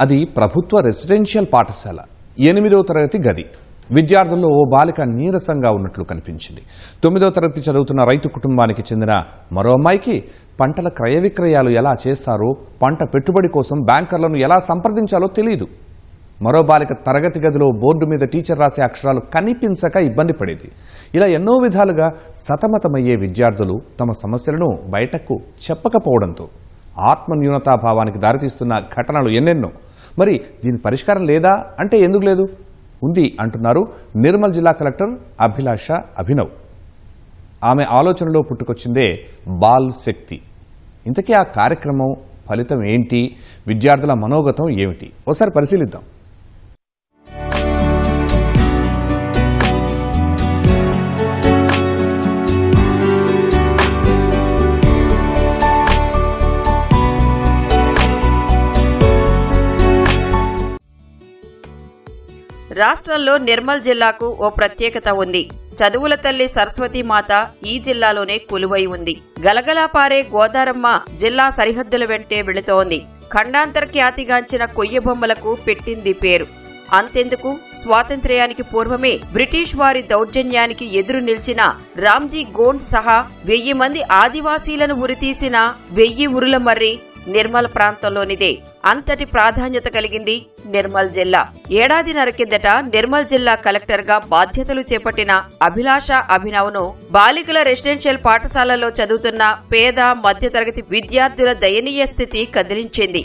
అది ప్రభుత్వ రెసిడెన్షియల్ పాఠశాల. ఎనిమిదవ తరగతి గది. విద్యార్థుల్లో ఓ బాలిక నీరసంగా ఉన్నట్లు కనిపించింది. తొమ్మిదవ తరగతి చదువుతున్న రైతు కుటుంబానికి చెందిన మరో అమ్మాయికి పంటల క్రయ విక్రయాలు ఎలా చేస్తారో పంట పెట్టుబడి కోసం బ్యాంకర్లను ఎలా సంప్రదించాలో తెలియదు మరో బాలిక తరగతి గదిలో బోర్డు మీద టీచర్ రాసే అక్షరాలు కనిపించక ఇబ్బంది పడేది. ఇలా ఎన్నో విధాలుగా సతమతమయ్యే విద్యార్థులు తమ సమస్యలను బయటకు చెప్పకపోవడంతో ఆత్మన్యూనతాభావానికి దారితీస్తున్న ఘటనలు ఎన్నెన్నో మరి దీని పరిష్కారం లేదా అంటే ఎందుకు లేదు? ఉంది అంటున్నారు నిర్మల్ జిల్లా కలెక్టర్ అభిలాష అభినవ్. ఆమె ఆలోచనలో పుట్టుకొచ్చిందే బాల్ శక్తి. ఇంతకీ ఆ కార్యక్రమం ఫలితం ఏంటి? విద్యార్థుల మనోగతం ఏమిటి? ఒకసారి పరిశీలిద్దాం. రాష్ట్రంలో నిర్మల్ జిల్లాకు ఓ ప్రత్యేకత ఉంది. చదువుల తల్లి సరస్వతి మాత ఈ జిల్లాలోనే కొలువై ఉంది. గలగలా పారే గోదారమ్మ జిల్లా సరిహద్దుల వెంటే వెళుతోంది. ఖండాంతర ఖ్యాతిగాంచిన కొయ్యబొమ్మలకు పెట్టింది పేరు. అంతెందుకు? స్వాతంత్ర్యానికి పూర్వమే బ్రిటిష్ వారి దౌర్జన్యానికి ఎదురు నిలిచిన రామ్జీ గోండ్ సహా వెయ్యి మంది ఆదివాసీలను ఉరితీసిన వెయ్యి ఉరుల మర్రి నిర్మల్ ప్రాంతంలోనిదే. అంతటి ప్రాధాన్యత కలిగింది నిర్మల్ జిల్లా. ఏడాదిన్నర కిందట నిర్మల్ జిల్లా కలెక్టర్గా బాధ్యతలు చేపట్టిన అభిలాష అభినవ్ను బాలికల రెసిడెన్షియల్ పాఠశాలలో చదువుతున్న పేద మధ్యతరగతి విద్యార్థుల దయనీయ స్థితి కదిలించింది.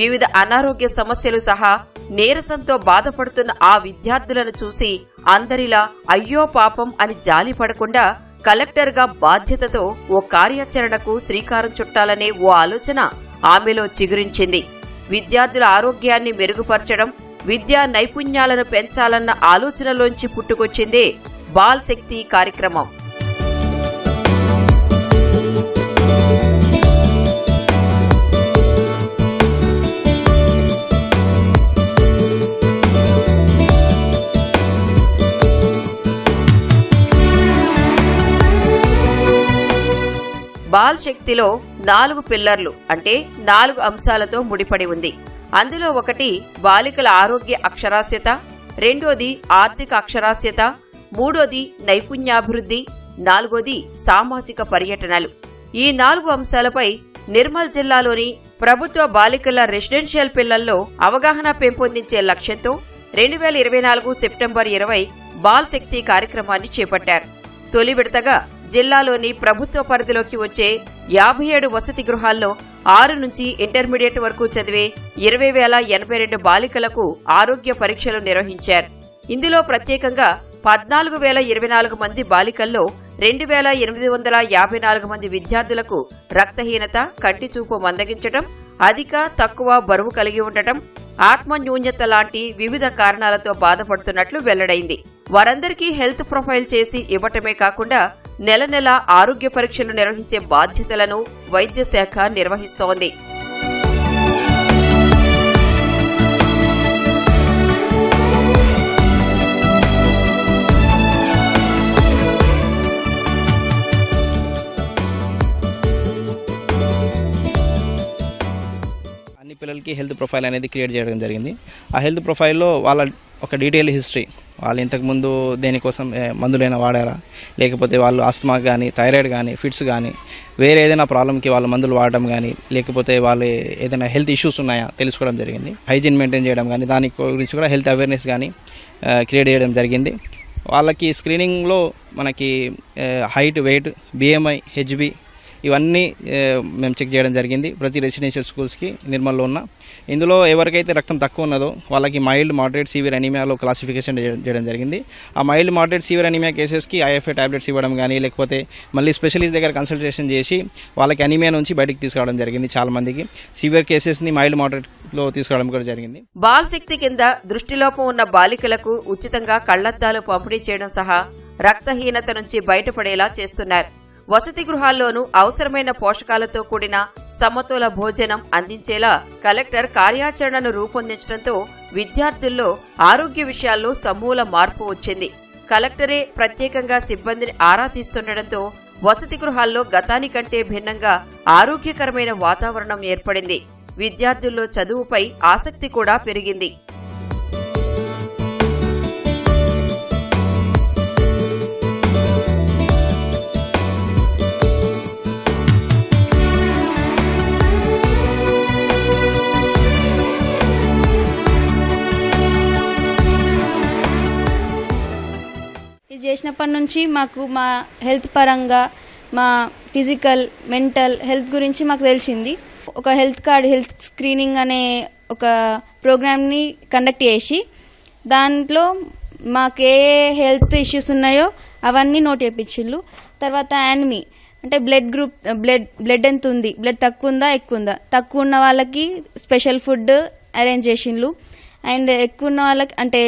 వివిధ అనారోగ్య సమస్యలు సహా నీరసంతో బాధపడుతున్న ఆ విద్యార్థులను చూసి అందరిలా అయ్యో పాపం అని జాలి పడకుండా కలెక్టర్గా బాధ్యతతో ఓ కార్యాచరణకు శ్రీకారం చుట్టాలనే ఓ ఆలోచన ఆమెలో చిగురించింది. విద్యార్థుల ఆరోగ్యాన్ని మెరుగుపరచడం విద్యా నైపుణ్యాలను పెంచాలన్న ఆలోచనలోంచి పుట్టుకొచ్చిందే బాల్ శక్తి కార్యక్రమం. బాల్ శక్తిలో నాలుగు పిల్లర్లు అంటే నాలుగు అంశాలతో ముడిపడి ఉంది. అందులో ఒకటి బాలికల ఆరోగ్య అక్షరాస్యత రెండోది ఆర్థిక అక్షరాస్యత మూడోది నైపుణ్యాభివృద్ధి నాలుగోది సామాజిక పర్యటనలు. ఈ నాలుగు అంశాలపై నిర్మల్ జిల్లాలోని ప్రభుత్వ బాలికల రెసిడెన్షియల్ పిల్లల్లో అవగాహన పెంపొందించే లక్ష్యంతో రెండు వేల ఇరవై నాలుగు సెప్టెంబర్ ఇరవై బాల్ శక్తి కార్యక్రమాన్ని చేపట్టారు. తొలి విడతగా జిల్లాలోని ప్రభుత్వ పరిధిలోకి వచ్చే యాభై ఏడు వసతి గృహాల్లో ఆరు నుంచి ఇంటర్మీడియట్ వరకు చదివే ఇరవై వేల ఎనభై రెండు బాలికలకు ఆరోగ్య పరీక్షలు నిర్వహించారు. ఇందులో ప్రత్యేకంగా పద్నాలుగు వేల ఇరవై నాలుగు మంది బాలికల్లో రెండు వేల ఎనిమిది వందల యాభై నాలుగు మంది విద్యార్థులకు రక్తహీనత కంటి చూపు మందగించటం అధిక తక్కువ బరువు కలిగి ఉండటం ఆత్మన్యూన్యత లాంటి వివిధ కారణాలతో బాధపడుతున్నట్లు వెల్లడైంది. వారందరికీ హెల్త్ ప్రొఫైల్ చేసి ఇవ్వటమే కాకుండా నెల నెల ఆరోగ్య పరీక్షలు నిర్వహించే బాధ్యతలను వైద్య శాఖ నిర్వహిస్తోంది. అన్ని పిల్లలకి హెల్త్ ప్రొఫైల్ అనేది క్రియేట్ చేయడం జరిగింది. ఆ హెల్త్ ప్రొఫైల్లో వాళ్ళ ఒక డీటెయిల్ హిస్టరీ వాళ్ళు ఇంతకుముందు దేనికోసం మందులైనా వాడారా? లేకపోతే వాళ్ళు ఆస్తమా కానీ థైరాయిడ్ కానీ ఫిట్స్ కానీ వేరే ఏదైనా ప్రాబ్లంకి వాళ్ళ మందులు వాడడం కానీ లేకపోతే వాళ్ళు ఏదైనా హెల్త్ ఇష్యూస్ ఉన్నాయా? తెలుసుకోవడం జరిగింది. హైజీన్ మెయింటైన్ చేయడం కానీ దాని గురించి కూడా హెల్త్ అవేర్నెస్ కానీ క్రియేట్ చేయడం జరిగింది. వాళ్ళకి స్క్రీనింగ్లో మనకి హైట్ వెయిట్ బిఎంఐ హెచ్బి ఇవన్నీ మేము చెక్ చేయడం జరిగింది. ప్రతి రెసిడెన్షియల్ స్కూల్స్కి నిర్మల్లో ఉన్న. ఇందులో ఎవరికైతే రక్తం తక్కువ ఉన్నదో వాళ్ళకి మైల్డ్ మాడరేట్ సీవియర్ అనీమియాలో క్లాసిఫికేషన్ చేయడం జరిగింది. ఆ మైల్డ్ మాడరేట్ సీవియర్ అనీమియా కేసెస్కి ఐఎఫ్ఏ టాబ్లెట్స్ ఇవ్వడం కానీ లేకపోతే మళ్ళీ స్పెషలిస్ట్ దగ్గర కన్సల్టేషన్ చేసి వాళ్ళకి అనీమియా నుంచి బయటికి తీసుకురావడం జరిగింది చాలా మందికి. సీవియర్ కేసెస్ని మైల్డ్ మాడరేట్లో తీసుకురావడం కూడా జరిగింది. బాల్ శక్తి కింద దృష్టిలోపం ఉన్న బాలికలకు ఉచితంగా కళ్ళద్దాలు పంపిణీ చేయడం సహా రక్తహీనత నుంచి బయటపడేలా చేస్తున్నారు. వసతి గృహాల్లోనూ అవసరమైన పోషకాలతో కూడిన సమతుల భోజనం అందించేలా కలెక్టర్ కార్యాచరణను రూపొందించడంతో విద్యార్థుల్లో ఆరోగ్య విషయాల్లో సమూల మార్పు వచ్చింది. కలెక్టరే ప్రత్యేకంగా సిబ్బందిని ఆరా తీస్తుండటంతో వసతి గృహాల్లో గతానికంటే భిన్నంగా ఆరోగ్యకరమైన వాతావరణం ఏర్పడింది. విద్యార్థుల్లో చదువుపై ఆసక్తి కూడా పెరిగింది. చేసినప్పటి నుంచి మాకు మా హెల్త్ పరంగా మా ఫిజికల్ మెంటల్ హెల్త్ గురించి మాకు తెలిసింది. ఒక హెల్త్ కార్డ్ హెల్త్ స్క్రీనింగ్ అనే ఒక ప్రోగ్రామ్ని కండక్ట్ చేసి దాంట్లో మాకు ఏ హెల్త్ ఇష్యూస్ ఉన్నాయో అవన్నీ నోట్ చేయించిళ్ళు తర్వాత యాన్మీ అంటే బ్లడ్ గ్రూప్ బ్లడ్ బ్లడ్ ఎంత ఉంది? బ్లడ్ తక్కువ ఉందా? ఎక్కువ ఉందా? తక్కువ ఉన్న వాళ్ళకి స్పెషల్ ఫుడ్ అరేంజ్ చేసిండ్లు అండ్ ఎక్కువ ఉన్న వాళ్ళకి అంటే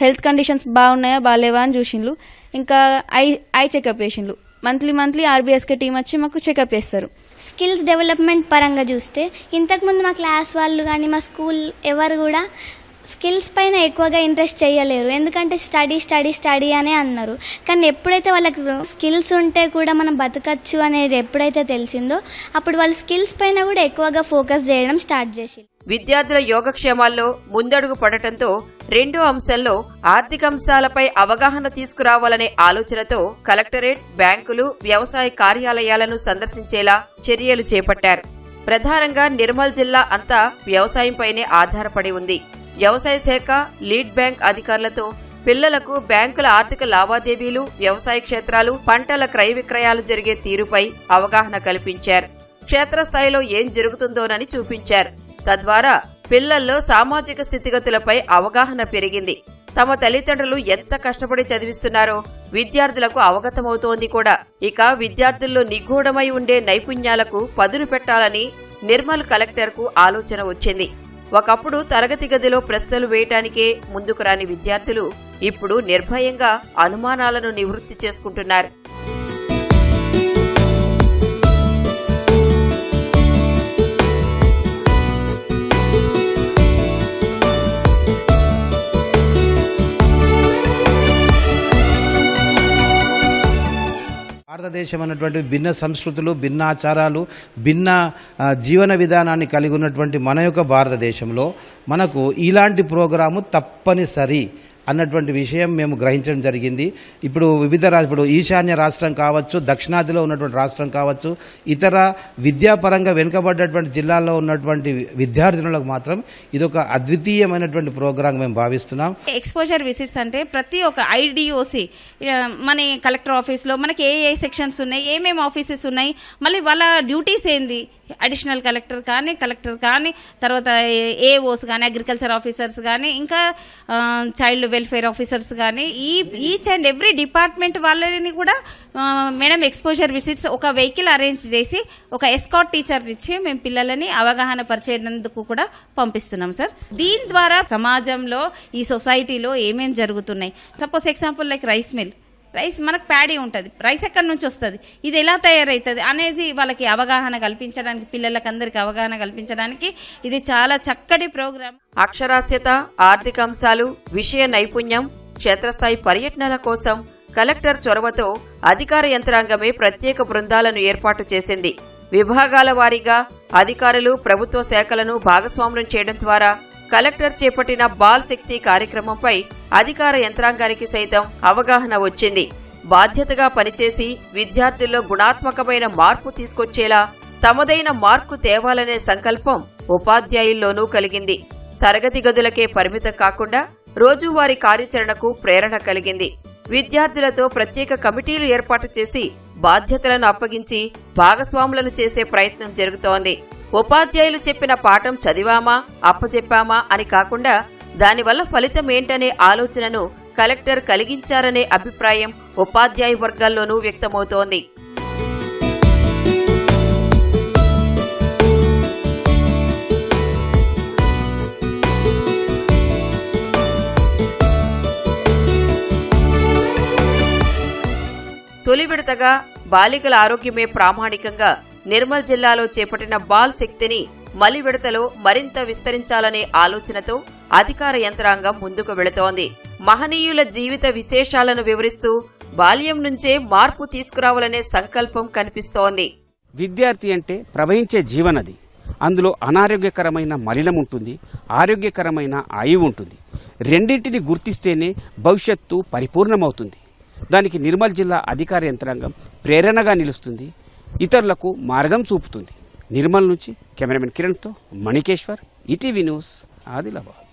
హెల్త్ కండిషన్స్ బాగున్నాయా? బాగాలేవా అని చూసిండ్లు. ఇంకా ఐ ఐ చెకప్ చేసిండ్లు. మంత్లీ మంత్లీ ఆర్బీఎస్కే టీం వచ్చి మాకు చెకప్ చేస్తారు. స్కిల్స్ డెవలప్మెంట్ పరంగా చూస్తే ఇంతకుముందు మా క్లాస్ వాళ్ళు కానీ మా స్కూల్ ఎవరు కూడా స్కిల్స్ పైన ఎక్కువగా ఇంట్రెస్ట్ చేయలేరు. ఎందుకంటే స్టడీ స్టడీ స్టడీ అనే అన్నారు. కానీ ఎప్పుడైతే వాళ్ళకి స్కిల్స్ ఉంటే కూడా మనం బతకచ్చు అనేది ఎప్పుడైతే తెలిసిందో అప్పుడు వాళ్ళ స్కిల్స్ పైన కూడా ఎక్కువగా ఫోకస్ చేయడం స్టార్ట్ చేసి విద్యార్థుల యోగక్షేమాల్లో ముందడుగు పడటంతో రెండో అంశంలో ఆర్థిక అంశాలపై అవగాహన తీసుకురావాలనే ఆలోచనతో కలెక్టరేట్ బ్యాంకులు వ్యవసాయ కార్యాలయాలను సందర్శించేలా చర్యలు చేపట్టారు. ప్రధానంగా నిర్మల్ జిల్లా అంతా వ్యవసాయంపైనే ఆధారపడి ఉంది. వ్యవసాయ శాఖ లీడ్ బ్యాంక్ అధికారులతో పిల్లలకు బ్యాంకుల ఆర్థిక లావాదేవీలు వ్యవసాయ క్షేత్రాలు పంటల క్రయ విక్రయాలు జరిగే తీరుపై అవగాహన కల్పించారు. క్షేత్రస్థాయిలో ఏం జరుగుతుందోనని చూపించారు. తద్వారా పిల్లల్లో సామాజిక స్థితిగతులపై అవగాహన పెరిగింది. తమ తల్లిదండ్రులు ఎంత కష్టపడి చదివిస్తున్నారో విద్యార్థులకు అవగతమవుతోంది కూడా. ఇక విద్యార్థుల్లో నిగూఢమై ఉండే నైపుణ్యాలకు పదును పెట్టాలని నిర్మల్ కలెక్టర్కు ఆలోచన వచ్చింది. ఒకప్పుడు తరగతి గదిలో ప్రశ్నలు వేయటానికే ముందుకు రాని విద్యార్థులు ఇప్పుడు నిర్భయంగా అనుమానాలను నివృత్తి చేసుకుంటున్నారు. భారతదేశం అన్నటువంటి భిన్న సంస్కృతులు భిన్న ఆచారాలు భిన్న జీవన విధానాన్ని కలిగి ఉన్నటువంటి మన యొక్క భారతదేశంలో మనకు ఇలాంటి ప్రోగ్రాము తప్పనిసరి అన్నటువంటి విషయం మేము గ్రహించడం జరిగింది. ఇప్పుడు వివిధ ఇప్పుడు ఈశాన్య రాష్ట్రం కావచ్చు దక్షిణాదిలో ఉన్నటువంటి రాష్ట్రం కావచ్చు ఇతర విద్యాపరంగా వెనుకబడ్డటువంటి జిల్లాల్లో ఉన్నటువంటి విద్యార్థినులకు మాత్రం ఇది ఒక అద్వితీయమైనటువంటి ప్రోగ్రాం మేము భావిస్తున్నాం. ఎక్స్పోజర్ విజిట్స్ అంటే ప్రతి ఒక్క ఐడిఓసి మన కలెక్టర్ ఆఫీస్లో మనకి ఏ ఏ సెక్షన్స్ ఉన్నాయి ఏమేమి ఆఫీసెస్ ఉన్నాయి మళ్ళీ వాళ్ళ డ్యూటీస్ ఏంది? అడిషనల్ కలెక్టర్ కానీ కలెక్టర్ కానీ తర్వాత ఏఓస్ కానీ అగ్రికల్చర్ ఆఫీసర్స్ కానీ ఇంకా చైల్డ్ వెల్ఫేర్ ఆఫీసర్స్ కానీ ఈ ఈచ్ అండ్ ఎవ్రీ డిపార్ట్మెంట్ వాళ్ళని కూడా మేడం ఎక్స్పోజర్ విజిట్స్ ఒక వెహికల్ అరేంజ్ చేసి ఒక ఎస్కాట్ టీచర్ ఇచ్చి మేము పిల్లలని అవగాహన పరిచేందుకు కూడా పంపిస్తున్నాం సార్. దీని ద్వారా సమాజంలో ఈ సొసైటీలో ఏమేం జరుగుతున్నాయి? Suppose example like rice mill rice మనకు ప్యాడీ ఉంటుంది. రైస్ ఎక్కడి నుంచి వస్తుంది? ఇది ఎలా తయారవుతుంది అనేది వాళ్ళకి అవగాహన కల్పించడానికి పిల్లలకందరికీ అవగాహన కల్పించడానికి ఇది చాలా చక్కటి ప్రోగ్రామ్ అక్షరాస్యత ఆర్థిక అంశాలు విషయ నైపుణ్యం క్షేత్రస్థాయి పర్యటనల కోసం కలెక్టర్ చొరవతో అధికార యంత్రాంగమే ప్రత్యేక బృందాలను ఏర్పాటు చేసింది. విభాగాల వారీగా అధికారులు ప్రభుత్వ శాఖలను భాగస్వాములను చేయడం ద్వారా కలెక్టర్ చేపట్టిన బాల్ శక్తి కార్యక్రమంపై అధికార యంత్రాంగానికి సైతం అవగాహన వచ్చింది. బాధ్యతగా పనిచేసి విద్యార్థుల్లో గుణాత్మకమైన మార్పు తీసుకొచ్చేలా తమదైన మార్కు తేవాలనే సంకల్పం ఉపాధ్యాయుల్లోనూ కలిగింది. తరగతి గదులకే పరిమితం కాకుండా రోజువారీ కార్యాచరణకు ప్రేరణ కలిగింది. విద్యార్థులతో ప్రత్యేక కమిటీలు ఏర్పాటు చేసి బాధ్యతలను అప్పగించి భాగస్వాములను చేసే ప్రయత్నం జరుగుతోంది. ఉపాధ్యాయులు చెప్పిన పాఠం చదివామా అప్పచెప్పామా అని కాకుండా దానివల్ల ఫలితం ఏంటనే ఆలోచనను కలెక్టర్ కలిగించారనే అభిప్రాయం ఉపాధ్యాయ వర్గాల్లోనూ వ్యక్తమవుతోంది. తొలి విడతగా బాలికల ఆరోగ్యమే ప్రామాణికంగా నిర్మల్ జిల్లాలో చేపట్టిన బాల్ శక్తిని మలి విడతలో మరింత విస్తరించాలనే ఆలోచనతో అధికార యంత్రాంగం ముందుకు వెళుతోంది. మహనీయుల జీవిత విశేషాలను వివరిస్తూ బాల్యం నుంచే మార్పు తీసుకురావాలనే సంకల్పం కనిపిస్తోంది. విద్యార్థి అంటే ప్రవహించే జీవనది. అందులో అనారోగ్యకరమైన మలినం ఉంటుంది ఆరోగ్యకరమైన ఆయువు ఉంటుంది. రెండింటిని గుర్తిస్తేనే భవిష్యత్తు పరిపూర్ణమవుతుంది. దానికి నిర్మల్ జిల్లా అధికార యంత్రాంగం ప్రేరణగా నిలుస్తుంది. ఇతరులకు మార్గం చూపుతుంది. నిర్మల్ నుంచి కెమెరామెన్ కిరణ్తో మణికేశ్వర్ ఈటీవీ న్యూస్ ఆదిలాబాద్.